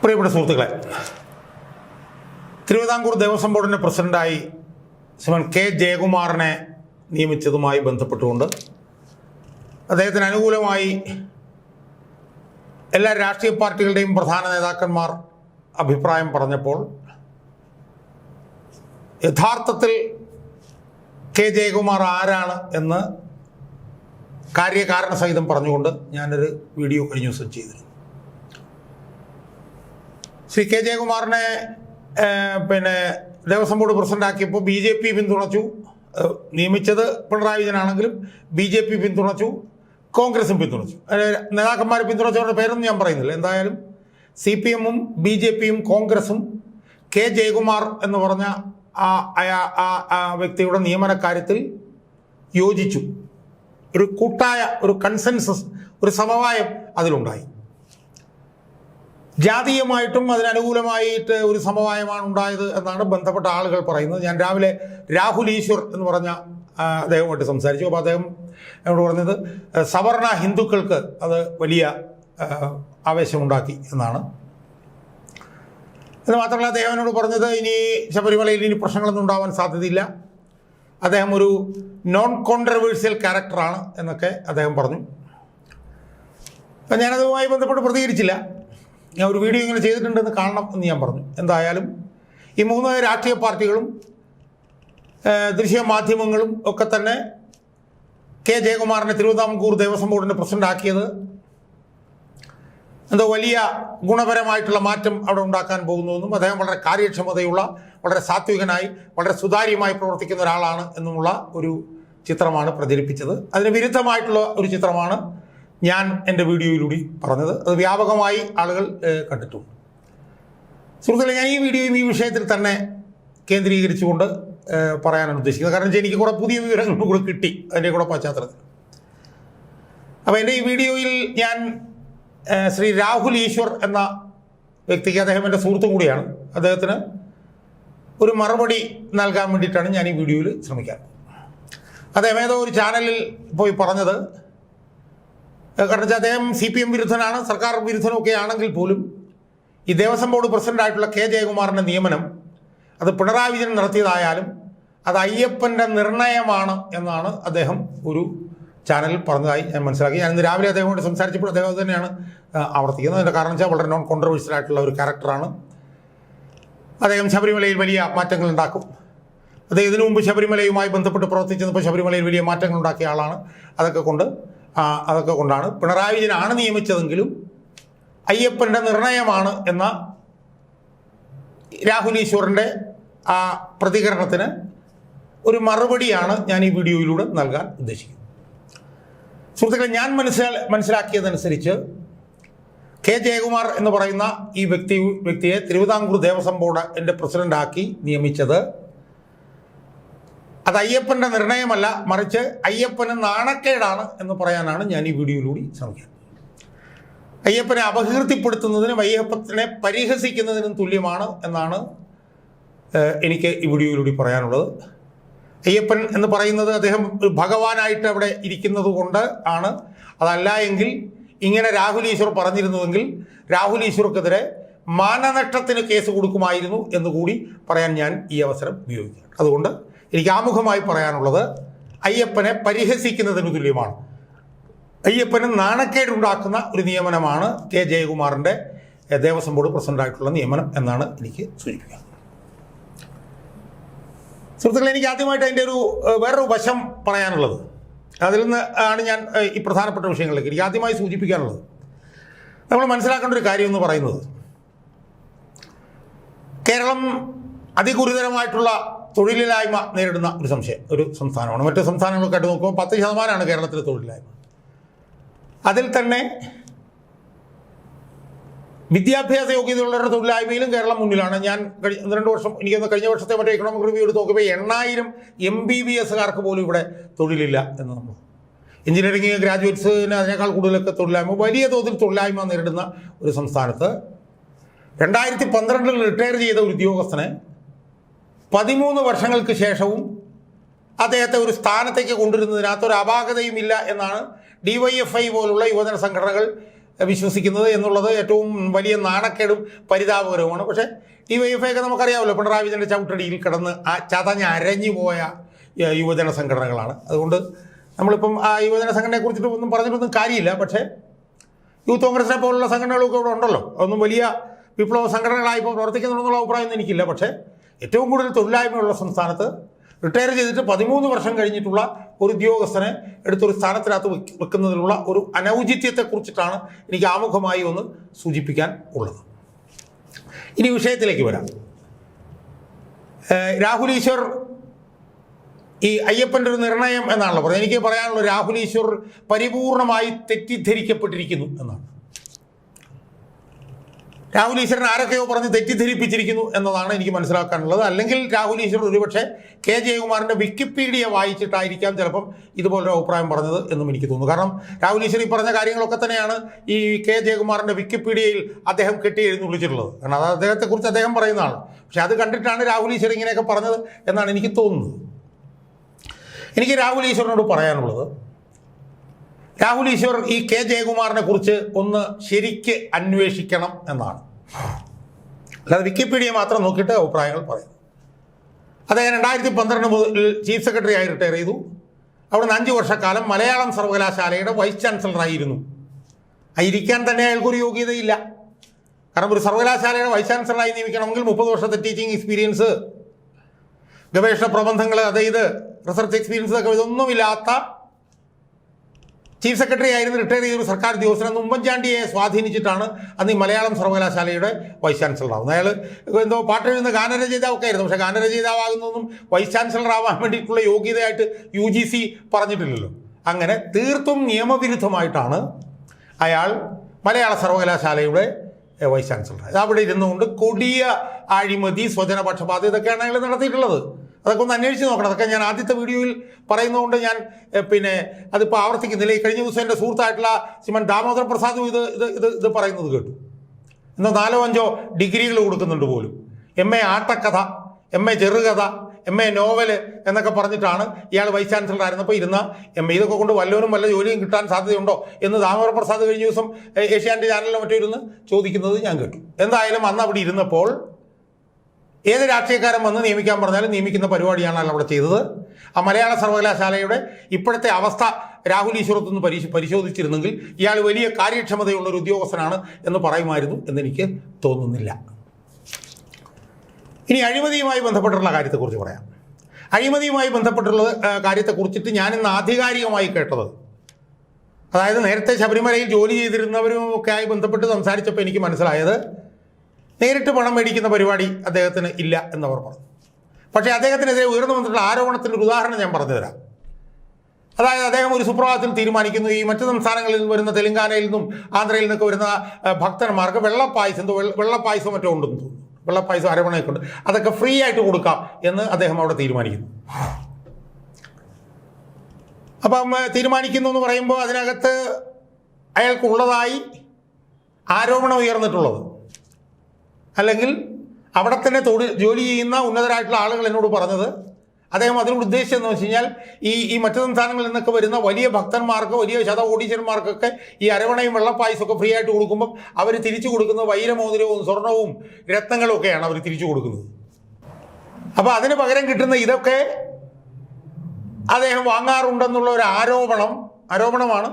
പ്രിയപ്പെട്ട സുഹൃത്തുക്കളെ തിരുവിതാംകൂർ ദേവസ്വം ബോർഡിന്റെ പ്രസിഡന്റായി ശ്രീമൻ കെ ജയകുമാറിനെ നിയമിച്ചതുമായി ബന്ധപ്പെട്ടുകൊണ്ട് അദ്ദേഹത്തിന് അനുകൂലമായി എല്ലാ രാഷ്ട്രീയ പാർട്ടികളുടെയും പ്രധാന നേതാക്കന്മാർ അഭിപ്രായം പറഞ്ഞപ്പോൾ യഥാർത്ഥത്തിൽ കെ ജയകുമാർ ആരാണ് എന്ന് കാര്യകാരണ സഹിതം പറഞ്ഞുകൊണ്ട് ഞാനൊരു വീഡിയോ കഴിഞ്ഞ ദിവസം ചെയ്തിരുന്നു. ശ്രീ കെ ജയകുമാറിനെ പിന്നെ ദേവസ്വം ബോർഡ് പ്രസിഡന്റാക്കിയപ്പോൾ ബി ജെ പി പിന്തുണച്ചു. നിയമിച്ചത് പിണറായി വിജയനാണെങ്കിലും ബി ജെ പി പിന്തുണച്ചു കോൺഗ്രസും പിന്തുണച്ചു. ഏഹ്, നേതാക്കന്മാരെ പിന്തുണച്ചവരുടെ പേരൊന്നും ഞാൻ പറയുന്നില്ല. എന്തായാലും സി പി എമ്മും ബി ജെ പിയും കോൺഗ്രസും കെ ജയകുമാർ എന്ന് പറഞ്ഞ ആ ആ വ്യക്തിയുടെ നിയമന കാര്യത്തിൽ യോജിച്ചു. ഒരു കൂട്ടായ ഒരു കൺസെൻസസ് ഒരു സമവായം അതിലുണ്ടായി. ജാതീയമായിട്ടും അതിനനുകൂലമായിട്ട് ഒരു സമവായമാണ് ഉണ്ടായത് എന്നാണ് ബന്ധപ്പെട്ട ആളുകൾ പറയുന്നത്. ഞാൻ രാവിലെ രാഹുൽ ഈശ്വർ എന്ന് പറഞ്ഞ അദ്ദേഹവുമായിട്ട് സംസാരിച്ചു. അപ്പോൾ അദ്ദേഹം എന്നോട് പറഞ്ഞത് സവർണ ഹിന്ദുക്കൾക്ക് അത് വലിയ ആവേശമുണ്ടാക്കി എന്നാണ്. എന്ന് മാത്രമല്ല അദ്ദേഹം എന്നോട് പറഞ്ഞത് ഇനി ശബരിമലയിൽ ഇനി പ്രശ്നങ്ങളൊന്നും ഉണ്ടാവാൻ സാധ്യതയില്ല. അദ്ദേഹം ഒരു നോൺ കോൺട്രവേഴ്സ്യൽ ക്യാരക്ടറാണ് എന്നൊക്കെ അദ്ദേഹം പറഞ്ഞു. ഞാനതുമായി ബന്ധപ്പെട്ട് പ്രതികരിച്ചില്ല. ഞാൻ ഒരു വീഡിയോ ഇങ്ങനെ ചെയ്തിട്ടുണ്ടെന്ന് കാണണം എന്ന് ഞാൻ പറഞ്ഞു. എന്തായാലും ഈ മൂന്ന് രാഷ്ട്രീയ പാർട്ടികളും ദൃശ്യ മാധ്യമങ്ങളും ഒക്കെ തന്നെ കെ ജയകുമാറിനെ തിരുവിതാംകൂർ ദേവസ്വം ബോർഡിന്റെ പ്രസിഡന്റ് ആക്കിയത് എന്തോ വലിയ ഗുണപരമായിട്ടുള്ള മാറ്റം അവിടെ ഉണ്ടാക്കാൻ പോകുന്നുവെന്നും അദ്ദേഹം വളരെ കാര്യക്ഷമതയുള്ള വളരെ സാത്വികനായി വളരെ സുതാര്യമായി പ്രവർത്തിക്കുന്ന ഒരാളാണ് എന്നുമുള്ള ഒരു ചിത്രമാണ് പ്രചരിപ്പിച്ചത്. അതിന് വിരുദ്ധമായിട്ടുള്ള ഒരു ചിത്രമാണ് ഞാൻ എന്റെ വീഡിയോയിലൂടെ പറഞ്ഞത് അത് വ്യാപകമായി ആളുകൾ കണ്ടിട്ടുണ്ട് സുഹൃത്തുക്കളെ ഞാൻ ഈ വീഡിയോയും ഈ വിഷയത്തിൽ തന്നെ കേന്ദ്രീകരിച്ചുകൊണ്ട് പറയാനാണ് ഉദ്ദേശിക്കുന്നത്. കാരണം എനിക്ക് കുറേ പുതിയ വിവരങ്ങൾ കൂടെ കിട്ടി. അതിന്റെ കൂടെ പശ്ചാത്തലത്തിൽ. അപ്പോൾ എന്റെ ഈ വീഡിയോയിൽ ഞാൻ ശ്രീ രാഹുൽ ഈശ്വർ എന്ന വ്യക്തിക്ക് അദ്ദേഹം എന്റെ സുഹൃത്തും കൂടിയാണ്. അദ്ദേഹത്തിന് ഒരു മറുപടി നൽകാൻ വേണ്ടിയിട്ടാണ് ഞാൻ ഈ വീഡിയോയിൽ ശ്രമിക്കാൻ. അദ്ദേഹം ഏതോ ഒരു ചാനലിൽ പോയി പറഞ്ഞത് കാരണം വെച്ചാൽ അദ്ദേഹം സി പി എം വിരുദ്ധനാണ് സർക്കാർ വിരുദ്ധനൊക്കെ ആണെങ്കിൽ പോലും ഈ ദേവസ്വം ബോർഡ് പ്രസിഡന്റായിട്ടുള്ള കെ ജയകുമാറിന്റെ നിയമനം അത് പിണറായി വിജയൻ നടത്തിയതായാലും അത് അയ്യപ്പന്റെ നിർണയമാണ് എന്നാണ് അദ്ദേഹം ഒരു ചാനലിൽ പറഞ്ഞതായി ഞാൻ മനസ്സിലാക്കി. ഞാൻ ഇന്ന് രാവിലെ അദ്ദേഹത്തോട് സംസാരിച്ചപ്പോൾ അദ്ദേഹം തന്നെയാണ് ആവർത്തിക്കുന്നത്. അതിന്റെ കാരണം വെച്ചാൽ വളരെ നോൺ കോൺട്രവേഴ്സ്യൽ ആയിട്ടുള്ള ഒരു ക്യാരക്ടറാണ് അദ്ദേഹം ശബരിമലയിൽ വലിയ മാറ്റങ്ങൾ ഉണ്ടാക്കും. അദ്ദേഹം ഇതിനു മുമ്പ് ശബരിമലയുമായി ബന്ധപ്പെട്ട് പ്രവർത്തിച്ചപ്പോൾ ശബരിമലയിൽ വലിയ മാറ്റങ്ങൾ ഉണ്ടാക്കിയ ആളാണ്. അതൊക്കെ കൊണ്ട് അതൊക്കെ കൊണ്ടാണ്. പിണറായി വിജയനാണ് നിയമിച്ചതെങ്കിലും അയ്യപ്പന്റെ നിർണയമാണ് എന്ന രാഹുൽ ഈശ്വറിന്റെ ആ പ്രതികരണത്തിന് ഒരു മറുപടിയാണ് ഞാൻ ഈ വീഡിയോയിലൂടെ നൽകാൻ ഉദ്ദേശിക്കുന്നത്. സുഹൃത്തുക്കളെ ഞാൻ മനസ്സിലാ മനസ്സിലാക്കിയതനുസരിച്ച് കെ ജയകുമാർ എന്ന് പറയുന്ന ഈ വ്യക്തി വ്യക്തിയെ തിരുവിതാംകൂർ ദേവസ്വം ബോർഡ് എന്റെ പ്രസിഡന്റാക്കി നിയമിച്ചത് അത് അയ്യപ്പന്റെ നിർണയമല്ല മറിച്ച് അയ്യപ്പന് നാണക്കേടാണ് എന്ന് പറയാനാണ് ഞാൻ ഈ വീഡിയോയിലൂടെ ശ്രമിക്കുന്നത്. അയ്യപ്പനെ അപകീർത്തിപ്പെടുത്തുന്നതിനും അയ്യപ്പനെ പരിഹസിക്കുന്നതിനും തുല്യമാണ് എന്നാണ് എനിക്ക് ഈ വീഡിയോയിലൂടെ പറയാനുള്ളത്. അയ്യപ്പൻ എന്ന് പറയുന്നത് അദ്ദേഹം ഭഗവാനായിട്ട് അവിടെ ഇരിക്കുന്നത് കൊണ്ട് ആണ്. അതല്ല എങ്കിൽ ഇങ്ങനെ രാഹുൽ ഈശ്വർ പറഞ്ഞിരുന്നുവെങ്കിൽ രാഹുൽ ഈശ്വർക്കെതിരെ മാനനഷ്ടത്തിന് കേസ് കൊടുക്കുമായിരുന്നു എന്നുകൂടി പറയാൻ ഞാൻ ഈ അവസരം ഉപയോഗിക്കുകയാണ്. അതുകൊണ്ട് എനിക്ക് ആമുഖമായി പറയാനുള്ളത് അയ്യപ്പനെ പരിഹസിക്കുന്നതിന് തുല്യമാണ്. അയ്യപ്പന് നാണക്കേടുണ്ടാക്കുന്ന ഒരു നിയമനമാണ് കെ ജയകുമാറിന്റെ ദേവസ്വം ബോർഡ് പ്രസിഡന്റായിട്ടുള്ള നിയമനം എന്നാണ് എനിക്ക് സൂചിപ്പിക്കുന്നത് സുഹൃത്തുക്കളെ എനിക്ക് ആദ്യമായിട്ട് അതിന്റെ ഒരു വേറൊരു വശം പറയാനുള്ളത്. അതിൽ നിന്ന് ആണ് ഞാൻ ഈ പ്രധാനപ്പെട്ട വിഷയങ്ങളിലേക്ക് എനിക്ക് ആദ്യമായി സൂചിപ്പിക്കാനുള്ളത്. നമ്മൾ മനസ്സിലാക്കേണ്ട ഒരു കാര്യം എന്ന് പറയുന്നത് കേരളം അതിഗുരുതരമായിട്ടുള്ള തൊഴിലില്ലായ്മ നേരിടുന്ന ഒരു സംശയം ഒരു സംസ്ഥാനമാണ്. മറ്റു സംസ്ഥാനങ്ങളൊക്കെ ആയിട്ട് നോക്കുമ്പോൾ പത്ത് ശതമാനമാണ് കേരളത്തിലെ തൊഴിലില്ലായ്മ. അതിൽ തന്നെ വിദ്യാഭ്യാസ യോഗ്യതയുള്ളവരുടെ തൊഴിലില്ലായ്മയിലും കേരളം മുന്നിലാണ്. ഞാൻ കഴിഞ്ഞ രണ്ട് വർഷം എനിക്കൊന്ന് കഴിഞ്ഞ വർഷത്തെ മറ്റേ എക്കണോമിക് റിവ്യൂ എടുത്ത് നോക്കുമ്പോൾ എണ്ണായിരം എം ബി ബി എസ്സുകാർക്ക് പോലും ഇവിടെ തൊഴിലില്ല എന്ന് നമ്മൾ എഞ്ചിനീയറിംഗ് ഗ്രാജുവേറ്റ്സിന് അതിനേക്കാൾ കൂടുതലൊക്കെ തൊഴിലില്ലായ്മ വലിയ തോതിൽ തൊഴിലില്ലായ്മ നേരിടുന്ന ഒരു സംസ്ഥാനത്ത് രണ്ടായിരത്തി പന്ത്രണ്ടിൽ റിട്ടയർ ചെയ്ത ഒരു ഉദ്യോഗസ്ഥനെ പതിമൂന്ന് വർഷങ്ങൾക്ക് ശേഷവും അദ്ദേഹത്തെ ഒരു സ്ഥാനത്തേക്ക് കൊണ്ടുവരുന്നതിനകത്ത് ഒരു അപാകതയും ഇല്ല എന്നാണ് ഡി വൈ എഫ് ഐ പോലുള്ള യുവജന സംഘടനകൾ വിശ്വസിക്കുന്നത് എന്നുള്ളത് ഏറ്റവും വലിയ നാണക്കേടും പരിതാപകരവുമാണ്. പക്ഷേ ഡി വൈ എഫ് ഐ ഒക്കെ നമുക്കറിയാമല്ലോ പിണറായി വിജയന്റെ ചവിട്ടടിയിൽ കിടന്ന് ആ ചതഞ്ഞ് അരഞ്ഞു പോയ യുവജന സംഘടനകളാണ്. അതുകൊണ്ട് നമ്മളിപ്പം ആ യുവജന സംഘടനയെ കുറിച്ചിട്ട് ഒന്നും പറഞ്ഞിട്ടൊന്നും കാര്യമില്ല. പക്ഷേ യൂത്ത് കോൺഗ്രസിനെ പോലുള്ള സംഘടനകളൊക്കെ ഇവിടെ ഉണ്ടല്ലോ. അതൊന്നും വലിയ വിപ്ലവ സംഘടനകളായി ഇപ്പോൾ പ്രവർത്തിക്കുന്നുണ്ടെന്നുള്ള അഭിപ്രായമൊന്നും എനിക്കില്ല. പക്ഷേ ഏറ്റവും കൂടുതൽ തൊഴിലായ്മയുള്ള സംസ്ഥാനത്ത് റിട്ടയർ ചെയ്തിട്ട് പതിമൂന്ന് വർഷം കഴിഞ്ഞിട്ടുള്ള ഒരു ഉദ്യോഗസ്ഥനെ എടുത്തൊരു സ്ഥാനത്തിനകത്ത് വെക്കുന്നതിലുള്ള ഒരു അനൗചിത്യത്തെക്കുറിച്ചിട്ടാണ് എനിക്ക് ആമുഖമായി ഒന്ന് സൂചിപ്പിക്കാൻ ഉള്ളത്. ഇനി വിഷയത്തിലേക്ക് വരാം. രാഹുൽ ഈശ്വർ ഈ അയ്യപ്പന്റെ ഒരു നിർണയം എന്നാണല്ലോ പറഞ്ഞത് എനിക്ക് പറയാനുള്ള രാഹുൽ ഈശ്വർ പരിപൂർണമായി തെറ്റിദ്ധരിക്കപ്പെട്ടിരിക്കുന്നു എന്നാണ്. രാഹുൽ ഈശ്വരൻ ആരൊക്കെയോ പറഞ്ഞ് തെറ്റിദ്ധരിപ്പിച്ചിരിക്കുന്നു എന്നതാണ് എനിക്ക് മനസ്സിലാക്കാനുള്ളത്. അല്ലെങ്കിൽ രാഹുൽ ഈശ്വരൻ ഒരുപക്ഷെ കെ ജയകുമാറിന്റെ വിക്കിപീഡിയ വായിച്ചിട്ടായിരിക്കാം ചിലപ്പം ഇതുപോലൊരു അഭിപ്രായം പറഞ്ഞത് എന്നും എനിക്ക് തോന്നുന്നു. കാരണം രാഹുൽ ഈശ്വർ ഈ പറഞ്ഞ കാര്യങ്ങളൊക്കെ തന്നെയാണ് ഈ കെ ജയകുമാറിന്റെ വിക്കിപീഡിയയിൽ അദ്ദേഹം കെട്ടി എഴുന്നള്ളിച്ചിട്ടുള്ളത് കാരണം അത് അദ്ദേഹത്തെക്കുറിച്ച് അദ്ദേഹം പറയുന്നതാണ് പക്ഷെ അത് കണ്ടിട്ടാണ് രാഹുൽ ഈശ്വർ ഇങ്ങനെയൊക്കെ പറഞ്ഞത് എന്നാണ് എനിക്ക് തോന്നുന്നത്. എനിക്ക് രാഹുൽ ഈശ്വരനോട് പറയാനുള്ളത്. രാഹുൽ ഈശ്വർ ഈ കെ ജയകുമാറിനെ കുറിച്ച് ഒന്ന് ശരിക്ക് അന്വേഷിക്കണം എന്നാണ്. അല്ലാതെ വിക്കിപീഡിയ മാത്രം നോക്കിയിട്ട് അഭിപ്രായങ്ങൾ പറയും അദ്ദേഹം രണ്ടായിരത്തി പന്ത്രണ്ട് മുതൽ ചീഫ് സെക്രട്ടറി ആയി റിട്ടയർ ചെയ്തു. അവിടുന്ന് അഞ്ച് വർഷക്കാലം മലയാളം സർവകലാശാലയുടെ വൈസ് ചാൻസലറായിരുന്നു ആയിരിക്കാൻ തന്നെ അയാൾക്കൊരു യോഗ്യതയില്ല. കാരണം ഒരു സർവകലാശാലയുടെ വൈസ് ചാൻസലറായി നിയമിക്കണമെങ്കിൽ മുപ്പത് വർഷത്തെ ടീച്ചിങ് എക്സ്പീരിയൻസ് ഗവേഷണ പ്രബന്ധങ്ങൾ അതായത് റിസർച്ച് എക്സ്പീരിയൻസ് ഒക്കെ ഇതൊന്നുമില്ലാത്ത ചീഫ് സെക്രട്ടറി ആയിരുന്നു റിട്ടയർ ചെയ്തൊരു സർക്കാർ ഉദ്യോഗസ്ഥൻ. അന്ന് ഉമ്മൻചാണ്ടിയെ സ്വാധീനിച്ചിട്ടാണ് അന്ന് ഈ മലയാളം സർവകലാശാലയുടെ വൈസ് ചാൻസലർ ആവുന്നത്. അയാൾ എന്തോ പാട്ട് എഴുതുന്ന ഗാനരചയിതാവൊക്കെ ആയിരുന്നു പക്ഷേ ഗാനരചയിതാവാകുന്നതൊന്നും വൈസ് ചാൻസലർ ആവാൻ വേണ്ടിയിട്ടുള്ള യോഗ്യതയായിട്ട് യു ജി സി പറഞ്ഞിട്ടില്ലല്ലോ. അങ്ങനെ തീർത്തും നിയമവിരുദ്ധമായിട്ടാണ് അയാൾ മലയാള സർവകലാശാലയുടെ വൈസ് ചാൻസലർ അവിടെ ഇരുന്നുകൊണ്ട് കൊടിയ അഴിമതി സ്വജനപക്ഷപാതം ഇതൊക്കെയാണ് അയാൾ നടത്തിയിട്ടുള്ളത്. അതൊക്കെ ഒന്ന് അന്വേഷിച്ച് നോക്കണം. അതൊക്കെ ഞാൻ ആദ്യത്തെ വീഡിയോയിൽ പറയുന്നതുകൊണ്ട് ഞാൻ പിന്നെ അതിപ്പോൾ ആവർത്തിക്കുന്നില്ല. ഈ കഴിഞ്ഞ ദിവസം എന്റെ സുഹൃത്തായിട്ടുള്ള ശ്രീമൻ ദാമോദർ പ്രസാദും ഇത് ഇത് ഇത് ഇത് പറയുന്നത് കേട്ടു. ഇന്ന് നാലോ അഞ്ചോ ഡിഗ്രികൾ കൊടുക്കുന്നുണ്ട് പോലും. എം എ ആട്ടക്കഥ എം എ ചെറുകഥ എം എ നോവൽ എന്നൊക്കെ പറഞ്ഞിട്ടാണ് ഇയാൾ വൈസ് ചാൻസലർ ആയിരുന്നപ്പോൾ ഇരുന്ന എം എ ഇതൊക്കെ കൊണ്ട് വല്ലവരും വല്ല ജോലിയും കിട്ടാൻ സാധ്യതയുണ്ടോ എന്ന് ദാമോദർ പ്രസാദ് കഴിഞ്ഞ ദിവസം ഏഷ്യാനെറ്റ് ചാനലിലോ മറ്റോ ഇരുന്ന് ചോദിക്കുന്നത് ഞാൻ കേട്ടു. എന്തായാലും അന്ന് അവിടെ ഇരുന്നപ്പോൾ ഏത് രാഷ്ട്രീയക്കാരൻ വന്ന് നിയമിക്കാൻ പറഞ്ഞാലും നിയമിക്കുന്ന പരിപാടിയാണ് അവിടെ ചെയ്തത്. ആ മലയാള സർവകലാശാലയുടെ ഇപ്പോഴത്തെ അവസ്ഥ രാഹുൽ ഈശ്വരത്തുനിന്ന് പരിശ പരിശോധിച്ചിരുന്നെങ്കിൽ ഇയാൾ വലിയ കാര്യക്ഷമതയുള്ള ഒരു ഉദ്യോഗസ്ഥനാണ് എന്ന് പറയുമായിരുന്നു എന്നെനിക്ക് തോന്നുന്നില്ല. ഇനി അഴിമതിയുമായി ബന്ധപ്പെട്ടുള്ള കാര്യത്തെക്കുറിച്ച് പറയാം. അഴിമതിയുമായി ബന്ധപ്പെട്ടുള്ള കാര്യത്തെക്കുറിച്ചിട്ട് ഞാനിന്ന് ആധികാരികമായി കേട്ടത്. അതായത് നേരത്തെ ശബരിമലയിൽ ജോലി ചെയ്തിരുന്നവരുമൊക്കെ ആയി ബന്ധപ്പെട്ട് സംസാരിച്ചപ്പോൾ എനിക്ക് മനസ്സിലായത് നേരിട്ട് പണം മേടിക്കുന്ന പരിപാടി അദ്ദേഹത്തിന് ഇല്ല എന്നവർ പറഞ്ഞു. പക്ഷേ അദ്ദേഹത്തിനെതിരെ ഉയർന്നു വന്നിട്ടുള്ള ആരോപണത്തിന്റെ ഒരു ഉദാഹരണം ഞാൻ പറഞ്ഞുതരാം അതായത് അദ്ദേഹം ഒരു സുപ്രഭാതത്തിൽ തീരുമാനിക്കുന്നു ഈ മറ്റു സംസ്ഥാനങ്ങളിൽ നിന്ന് വരുന്ന തെലങ്കാനയിൽ നിന്നും ആന്ധ്രയിൽ നിന്നൊക്കെ വരുന്ന ഭക്തന്മാർക്ക് വെള്ളപ്പായസം എന്തോ വെള്ളപ്പായസം മറ്റോ ഉണ്ടെന്ന് തോന്നുന്നു. വെള്ളപ്പായസം അരവണയൊക്കെ അതൊക്കെ ഫ്രീ ആയിട്ട് കൊടുക്കാം എന്ന് അദ്ദേഹം അവിടെ തീരുമാനിക്കുന്നു. അപ്പം തീരുമാനിക്കുന്നു എന്ന് പറയുമ്പോൾ അതിനകത്ത് അയാൾക്കുള്ളതായി ആരോപണം ഉയർന്നിട്ടുള്ളത്. അല്ലെങ്കിൽ അവിടെ തന്നെ തൊഴിൽ ജോലി ചെയ്യുന്ന ഉന്നതരായിട്ടുള്ള ആളുകൾ എന്നോട് പറഞ്ഞത്. അദ്ദേഹം അതിനോട് ഉദ്ദേശിച്ചതെന്ന് വെച്ച് കഴിഞ്ഞാൽ ഈ ഈ മറ്റു സംസ്ഥാനങ്ങളിൽ നിന്നൊക്കെ വരുന്ന വലിയ ഭക്തന്മാർക്ക് വലിയ ശത ഓടീശ്വരന്മാർക്കൊക്കെ ഈ അരവണയും വെള്ളപ്പായസമൊക്കെ ഫ്രീ ആയിട്ട് കൊടുക്കുമ്പം അവർ തിരിച്ചു കൊടുക്കുന്നത് വൈരമോതിരവും സ്വർണവും രത്നങ്ങളും ഒക്കെയാണ് അവർ തിരിച്ചു കൊടുക്കുന്നത്. അപ്പോൾ അതിന് പകരം കിട്ടുന്ന ഇതൊക്കെ അദ്ദേഹം വാങ്ങാറുണ്ടെന്നുള്ള ഒരു ആരോപണം ആരോപണമാണ്.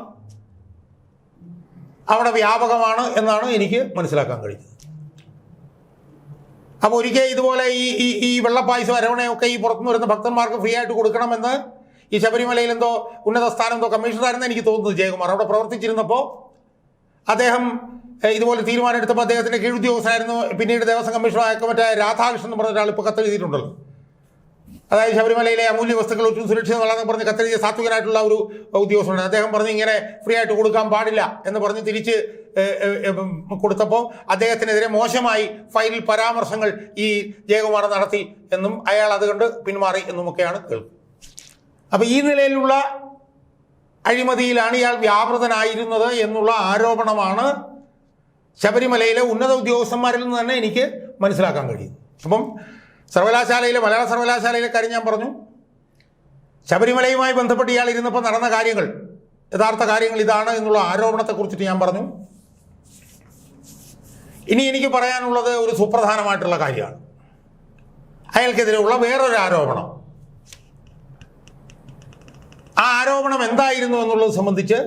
അവിടെ വ്യാപകമാണ് എന്നാണ് എനിക്ക് മനസ്സിലാക്കാൻ കഴിയുന്നത് അപ്പോൾ ഒരിക്കൽ ഇതുപോലെ ഈ ഈ ഈ വെള്ളപ്പായസം അരവണയൊക്കെ ഈ പുറത്തുനിന്ന് വരുന്ന ഭക്തന്മാർക്ക് ഫ്രീ ആയിട്ട് കൊടുക്കണമെന്ന് ഈ ശബരിമലയിൽ എന്തോ ഉന്നത സ്ഥാനം എന്തോ കമ്മീഷണറായിരുന്നു എനിക്ക് തോന്നുന്നത് ജയകുമാർ. അവിടെ പ്രവർത്തിച്ചിരുന്നപ്പോൾ അദ്ദേഹം ഇതുപോലെ തീരുമാനം എടുത്തപ്പോൾ അദ്ദേഹത്തിന്റെ കീഴുദ്യോഗസ്ഥനായിരുന്നു. പിന്നീട് ദേവസ്വം കമ്മീഷണറായ മറ്റേ രാധാകൃഷ്ണൻ എന്ന് പറഞ്ഞ ഒരാൾ ഇപ്പോൾ കത്തെഴുതിയിട്ടുണ്ടല്ലോ. അതായത് ശബരിമലയിലെ അമൂല്യ വസ്തുക്കൾ ഏറ്റവും സുരക്ഷിതമല്ലെന്ന് പറഞ്ഞ് കത്തെഴുതിയ സാത്വികനായിട്ടുള്ള ഒരു ഉദ്യോഗസ്ഥനാണ് അദ്ദേഹം പറഞ്ഞ് ഇങ്ങനെ ഫ്രീ ആയിട്ട് കൊടുക്കാൻ പാടില്ല എന്ന് പറഞ്ഞ് തിരിച്ച് കൊടുത്തപ്പോൾ അദ്ദേഹത്തിനെതിരെ മോശമായി ഫയലിൽ പരാമർശങ്ങൾ ഈ ജയകുമാർ നടത്തി എന്നും അയാൾ അതുകൊണ്ട് പിന്മാറി എന്നുമൊക്കെയാണ് കേൾക്കുന്നത്. അപ്പോൾ ഈ നിലയിലുള്ള അഴിമതിയിലാണ് ഇയാൾ വ്യാപൃതനായിരുന്നത് എന്നുള്ള ആരോപണമാണ് ശബരിമലയിലെ ഉന്നത ഉദ്യോഗസ്ഥന്മാരിൽ നിന്ന് തന്നെ എനിക്ക് മനസ്സിലാക്കാൻ കഴിയും അപ്പം സർവകലാശാലയിലെ മലയാള സർവകലാശാലയിലെ കാര്യം ഞാൻ പറഞ്ഞു. ശബരിമലയുമായി ബന്ധപ്പെട്ട് ഇയാൾ ഇരുന്നപ്പോൾ നടന്ന കാര്യങ്ങൾ യഥാർത്ഥ കാര്യങ്ങൾ ഇതാണ് എന്നുള്ള ആരോപണത്തെക്കുറിച്ചിട്ട് ഞാൻ പറഞ്ഞു. ഇനി എനിക്ക് പറയാനുള്ളത് ഒരു സുപ്രധാനമായിട്ടുള്ള കാര്യമാണ്. അയാൾക്കെതിരെയുള്ള വേറൊരു ആരോപണം. ആ ആരോപണം എന്തായിരുന്നു എന്നുള്ളത് സംബന്ധിച്ച്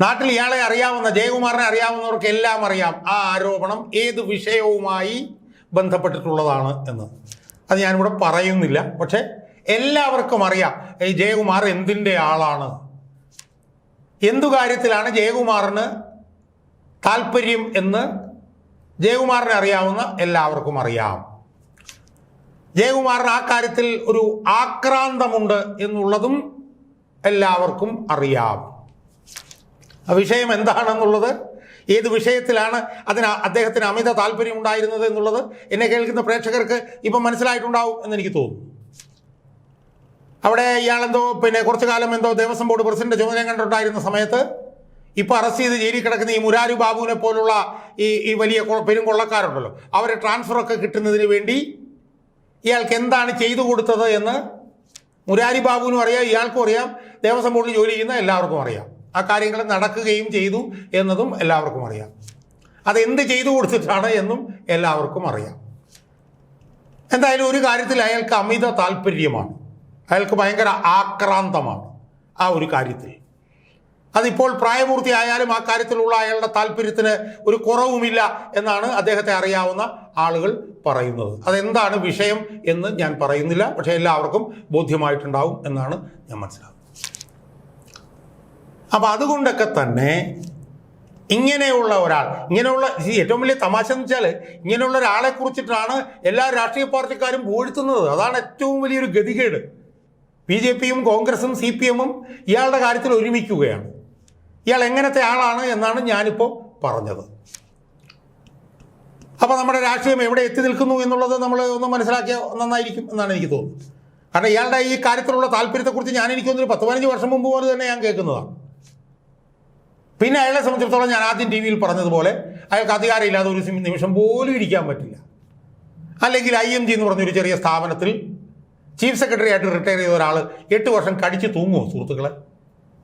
നാട്ടിൽ ഇയാളെ അറിയാവുന്ന ജയകുമാറിനെ അറിയാവുന്നവർക്ക് എല്ലാം അറിയാം. ആ ആരോപണം ഏത് വിഷയവുമായി ബന്ധപ്പെട്ടിട്ടുള്ളതാണ് എന്ന്. അത് ഞാനിവിടെ പറയുന്നില്ല. പക്ഷേ എല്ലാവർക്കും അറിയാം ഈ ജയകുമാർ എന്തിന്റെ ആളാണ്? എന്തു കാര്യത്തിലാണ് ജയകുമാറിന് താല്പര്യം എന്ന് ജയകുമാറിനെ അറിയാവുന്ന എല്ലാവർക്കും അറിയാം. ജയകുമാറിന് ആ കാര്യത്തിൽ ഒരു ആക്രാന്തമുണ്ട് എന്നുള്ളതും എല്ലാവർക്കും അറിയാം. ആ വിഷയം എന്താണെന്നുള്ളത് ഏത് വിഷയത്തിലാണ് അതിന് അദ്ദേഹത്തിന് അമിത താല്പര്യം ഉണ്ടായിരുന്നത് എന്നുള്ളത് എന്നെ കേൾക്കുന്ന പ്രേക്ഷകർക്ക് ഇപ്പം മനസ്സിലായിട്ടുണ്ടാവും എന്ന് എനിക്ക് തോന്നുന്നു. അവിടെ ഇയാളെന്തോ പിന്നെ കുറച്ചു കാലം എന്തോ ദേവസ്വം ബോർഡ് പ്രസിഡന്റ് ചുമതല കണ്ടിട്ടുണ്ടായിരുന്ന സമയത്ത് ഇപ്പോൾ അറസ്റ്റ് ചെയ്ത് ജയിലിൽ കിടക്കുന്ന ഈ മുരാരി ബാബുവിനെ പോലുള്ള ഈ ഈ വലിയ പെരും കൊള്ളക്കാരുണ്ടല്ലോ. അവരെ ട്രാൻസ്ഫറൊക്കെ കിട്ടുന്നതിന് വേണ്ടി ഇയാൾക്ക് എന്താണ് ചെയ്തു കൊടുത്തത് എന്ന് മുരാരി ബാബുവിനും അറിയാം ഇയാൾക്കും അറിയാം ദേവസ്വം ബോർഡിൽ ജോലി ചെയ്യുന്ന എല്ലാവർക്കും അറിയാം. ആ കാര്യങ്ങൾ നടക്കുകയും ചെയ്തു എന്നതും എല്ലാവർക്കും അറിയാം. അതെന്ത് ചെയ്തു കൊടുത്തിട്ടാണ് എന്നും എല്ലാവർക്കും അറിയാം. എന്തായാലും ഒരു കാര്യത്തിൽ അയാൾക്ക് അമിത താല്പര്യമാണ്. അയാൾക്ക് ഭയങ്കര ആക്രാന്തമാണ് ആ ഒരു കാര്യത്തിൽ. അതിപ്പോൾ പ്രായപൂർത്തിയായാലും ആ കാര്യത്തിലുള്ള അയാളുടെ താല്പര്യത്തിന് ഒരു കുറവുമില്ല എന്നാണ് അദ്ദേഹത്തെ അറിയാവുന്ന ആളുകൾ പറയുന്നത്. അതെന്താണ് വിഷയം എന്ന് ഞാൻ പറയുന്നില്ല. പക്ഷേ എല്ലാവർക്കും ബോധ്യമായിട്ടുണ്ടാവും എന്നാണ് ഞാൻ മനസ്സിലാക്കുന്നത്. അപ്പം അതുകൊണ്ടൊക്കെ തന്നെ ഇങ്ങനെയുള്ള ഒരാൾ ഇങ്ങനെയുള്ള ഏറ്റവും വലിയ തമാശ എന്ന് വെച്ചാൽ ഇങ്ങനെയുള്ള ഒരാളെ കുറിച്ചിട്ടാണ് എല്ലാ രാഷ്ട്രീയ പാർട്ടിക്കാരും പൂഴ്ത്തുന്നത് അതാണ് ഏറ്റവും വലിയൊരു ഗതികേട്. ബി ജെ പിയും കോൺഗ്രസും സി പി എമ്മും ഇയാളുടെ കാര്യത്തിൽ ഒരുമിക്കുകയാണ്. ഇയാൾ എങ്ങനത്തെ ആളാണ് എന്നാണ് ഞാനിപ്പോൾ പറഞ്ഞത്. അപ്പോൾ നമ്മുടെ രാഷ്ട്രീയം എവിടെ എത്തി നിൽക്കുന്നു എന്നുള്ളത് നമ്മൾ ഒന്ന് മനസ്സിലാക്കിയ നന്നായിരിക്കും എന്നാണ് എനിക്ക് തോന്നുന്നത്. കാരണം ഇയാളുടെ ഈ കാര്യത്തിലുള്ള താല്പര്യത്തെക്കുറിച്ച് ഞാൻ എനിക്ക് തോന്നുന്നു ഒരു പത്ത് പതിനഞ്ച് വർഷം മുമ്പ് പോലെ തന്നെ ഞാൻ കേൾക്കുന്നതാണ്. പിന്നെ അയാളെ സംബന്ധിച്ചിടത്തോളം ഞാൻ ആദ്യം ടി വിയിൽ പറഞ്ഞതുപോലെ അയാൾക്ക് അധികാരമില്ലാതെ ഒരു നിമിഷം പോലും ഇരിക്കാൻ പറ്റില്ല. അല്ലെങ്കിൽ ഐ എം ജി എന്ന് പറഞ്ഞൊരു ചെറിയ സ്ഥാപനത്തിൽ ചീഫ് സെക്രട്ടറി ആയിട്ട് റിട്ടയർ ചെയ്ത ഒരാൾ എട്ട് വർഷം കടിച്ച് തൂങ്ങുമോ സുഹൃത്തുക്കളെ?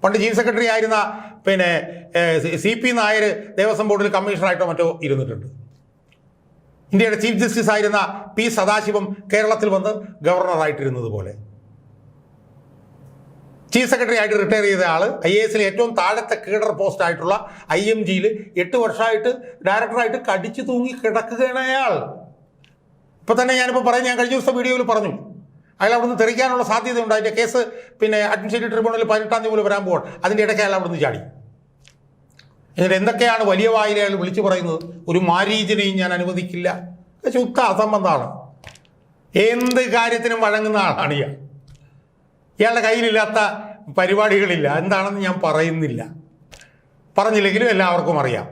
പണ്ട് ചീഫ് സെക്രട്ടറി ആയിരുന്ന പിന്നെ സി പി നായർ ദേവസ്വം ബോർഡിൽ കമ്മീഷണറായിട്ടോ മറ്റോ ഇരുന്നിട്ടുണ്ട്. ഇന്ത്യയുടെ ചീഫ് ജസ്റ്റിസ് ആയിരുന്ന പി സദാശിവം കേരളത്തിൽ വന്ന് ഗവർണറായിട്ടിരുന്നത് പോലെ. ചീഫ് സെക്രട്ടറി ആയിട്ട് റിട്ടയർ ചെയ്ത ആൾ ഐ എ എസിലെ ഏറ്റവും താഴത്തെ കീഡർ പോസ്റ്റ് ആയിട്ടുള്ള ഐ എം ജിയിൽ എട്ട് വർഷമായിട്ട് ഡയറക്ടറായിട്ട് കടിച്ചു തൂങ്ങി കിടക്കുകയാണ് അയാൾ. ഇപ്പം തന്നെ ഞാനിപ്പോൾ പറഞ്ഞു ഞാൻ കഴിഞ്ഞ ദിവസം വീഡിയോയിൽ പറഞ്ഞു. അയാൾ അവിടുന്ന് തെറിക്കാനുള്ള സാധ്യതയുണ്ട്. അതിന്റെ കേസ് പിന്നെ അഡ്മിനിസ്ട്രേറ്റീവ് ട്രിബ്യൂണലിൽ പതിനെട്ടാം തീയതി മുതൽ വരാൻ പോകണം അതിന്റെ ഇടയ്ക്ക് അയാൾ അവിടുന്ന് ചാടി. എന്നിട്ട് എന്തൊക്കെയാണ് വലിയ വായിൽ അയാൾ വിളിച്ചു പറയുന്നത്? ഒരു മാരീചനെയും ഞാൻ അനുവദിക്കില്ല. ശുദ്ധ അസംബന്ധമാണ്. എന്ത് കാര്യത്തിനും വഴങ്ങുന്ന ആളാണ് ഇയാൾ. ഇയാളുടെ കയ്യിലില്ലാത്ത പരിപാടികളില്ല. എന്താണെന്ന് ഞാൻ പറയുന്നില്ല. പറഞ്ഞില്ലെങ്കിലും എല്ലാവർക്കും അറിയാം.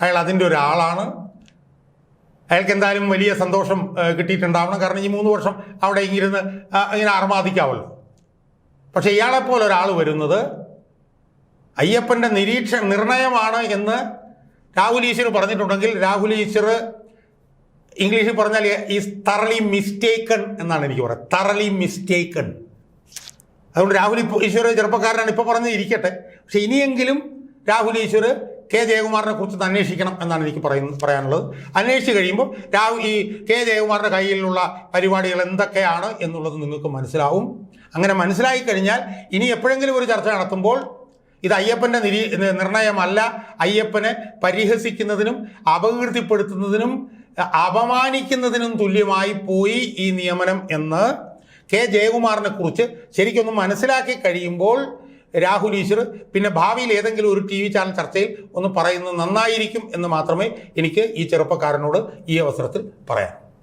അയാൾ അതിന്റെ ഒരാളാണ്. അയാൾക്ക് എന്തായാലും വലിയ സന്തോഷം കിട്ടിയിട്ടുണ്ടാവണം. കാരണം ഈ മൂന്ന് വർഷം അവിടെ ഇരുന്ന് ആ, ഇങ്ങനെ അർമാദിക്കാവല്ലോ പക്ഷേ ഇയാളെപ്പോലെ ഒരാൾ വരുന്നത് അയ്യപ്പന്റെ നിരീക്ഷ നിർണയമാണ് എന്ന് രാഹുൽ ഈശ്വർ പറഞ്ഞിട്ടുണ്ടെങ്കിൽ രാഹുൽ ഈശ്വർ ഇംഗ്ലീഷിൽ പറഞ്ഞാൽ ഈസ് തറലി മിസ്റ്റേക്കൺ എന്നാണ് എനിക്ക് പറയുക തറലി മിസ്റ്റേക്കൺ അതുകൊണ്ട് രാഹുൽ ഇപ്പോൾ ഈശ്വർ ചെറുപ്പക്കാരനാണ് ഇപ്പോൾ പറഞ്ഞത് ഇരിക്കട്ടെ. പക്ഷെ ഇനിയെങ്കിലും രാഹുൽ ഈശ്വർ കെ ജയകുമാറിനെ കുറിച്ച് അന്വേഷിക്കണം എന്നാണ് എനിക്ക് പറയുന്നത് പറയാനുള്ളത്. അന്വേഷിച്ച് കഴിയുമ്പോൾ രാഹുൽ ഈ കെ ജയകുമാറിന്റെ കയ്യിലുള്ള പരിപാടികൾ എന്തൊക്കെയാണ് എന്നുള്ളത് നിങ്ങൾക്ക് മനസ്സിലാവും. അങ്ങനെ മനസ്സിലായി കഴിഞ്ഞാൽ ഇനി എപ്പോഴെങ്കിലും ഒരു ചർച്ച നടത്തുമ്പോൾ ഇത് അയ്യപ്പന്റെ നിരീ നിർണയമല്ല. അയ്യപ്പനെ പരിഹസിക്കുന്നതിനും അപകീർത്തിപ്പെടുത്തുന്നതിനും അപമാനിക്കുന്നതിനും തുല്യമായി പോയി ഈ നിയമനം എന്ന് കെ ജയകുമാറിനെ കുറിച്ച് ശരിക്കൊന്ന് മനസ്സിലാക്കി കഴിയുമ്പോൾ രാഹുൽ ഈശ്വർ പിന്നെ ഭാവിയിൽ ഏതെങ്കിലും ഒരു ടി വി ചാനൽ ചർച്ചയിൽ ഒന്ന് പറയുന്നത് നന്നായിരിക്കും എന്ന് മാത്രമേ എനിക്ക് ഈ ചെറുപ്പക്കാരനോട് ഈ അവസരത്തിൽ പറയാം